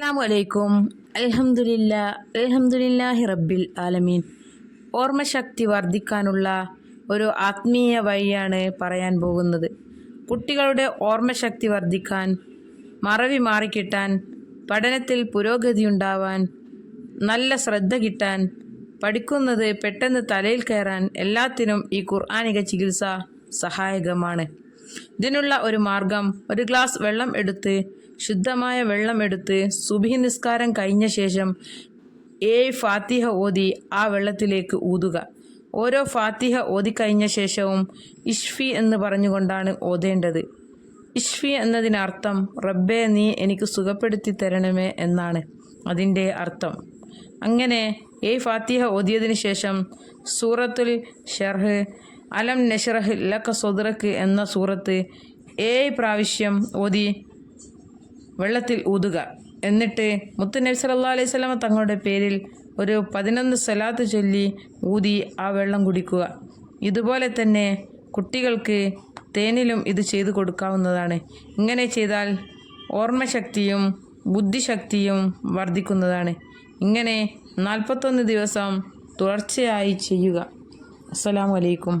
അസ്സാമലൈക്കും അലഹമുല്ല അൽഹംദുലില്ലാഹി റബ്ബിൽ ആലമീൻ. ഓർമ്മശക്തി വർദ്ധിക്കാനുള്ള ഒരു ആത്മീയ വഴിയാണ് പറയാൻ പോകുന്നത്. കുട്ടികളുടെ ഓർമ്മശക്തി വർദ്ധിക്കാൻ മറവി മാറിക്കിട്ടാൻ പഠനത്തിൽ പുരോഗതി ഉണ്ടാവാൻ നല്ല ശ്രദ്ധ കിട്ടാൻ പഠിക്കുന്നത് പെട്ടെന്ന് തലയിൽ കയറാൻ എല്ലാത്തിനും ഈ ഖുർആാനിക ചികിത്സ സഹായകമാണ്. ഇതിനുള്ള ഒരു മാർഗം ഒരു ഗ്ലാസ് വെള്ളം എടുത്ത് ശുദ്ധമായ വെള്ളമെടുത്ത് സുബി നിസ്കാരം കഴിഞ്ഞ ശേഷം ഏഴ് ഫാത്തിഹ ഓതി ആ വെള്ളത്തിലേക്ക് ഊതുക. ഓരോ ഫാത്തിഹ ഓതിക്കഴിഞ്ഞ ശേഷവും ഇഷ്ഫി എന്ന് പറഞ്ഞുകൊണ്ടാണ് ഓതേണ്ടത്. ഇഷ്ഫി എന്നതിനർത്ഥം റബ്ബെ നീ എനിക്ക് സുഖപ്പെടുത്തി തരണമേ എന്നാണ് അതിന്റെ അർത്ഥം. അങ്ങനെ ഏ ഫാത്തിഹ ഓതിയതിനു ശേഷം സൂറത്തുൽ ഷെർഹ് അലം നഷറഹ് ലക്ക സൊദ്രക്ക് എന്ന സൂറത്ത് ഏ പ്രാവശ്യം ഓതി വെള്ളത്തിൽ ഊതുക. എന്നിട്ട് മുത്തു നബി സല്ലല്ലാഹു അലൈഹി സ്വലമ തങ്ങളുടെ പേരിൽ ഒരു പതിനൊന്ന് സ്വലാത്ത് ചൊല്ലി ഊതി ആ വെള്ളം കുടിക്കുക. ഇതുപോലെ തന്നെ കുട്ടികൾക്ക് തേനിലും ഇത് ചെയ്തു കൊടുക്കാവുന്നതാണ്. ഇങ്ങനെ ചെയ്താൽ ഓർമ്മശക്തിയും ബുദ്ധിശക്തിയും വർദ്ധിക്കുന്നതാണ്. ഇങ്ങനെ നാൽപ്പത്തൊന്ന് ദിവസം തുടർച്ചയായി ചെയ്യുക. അസ്സലാമു അലൈക്കും.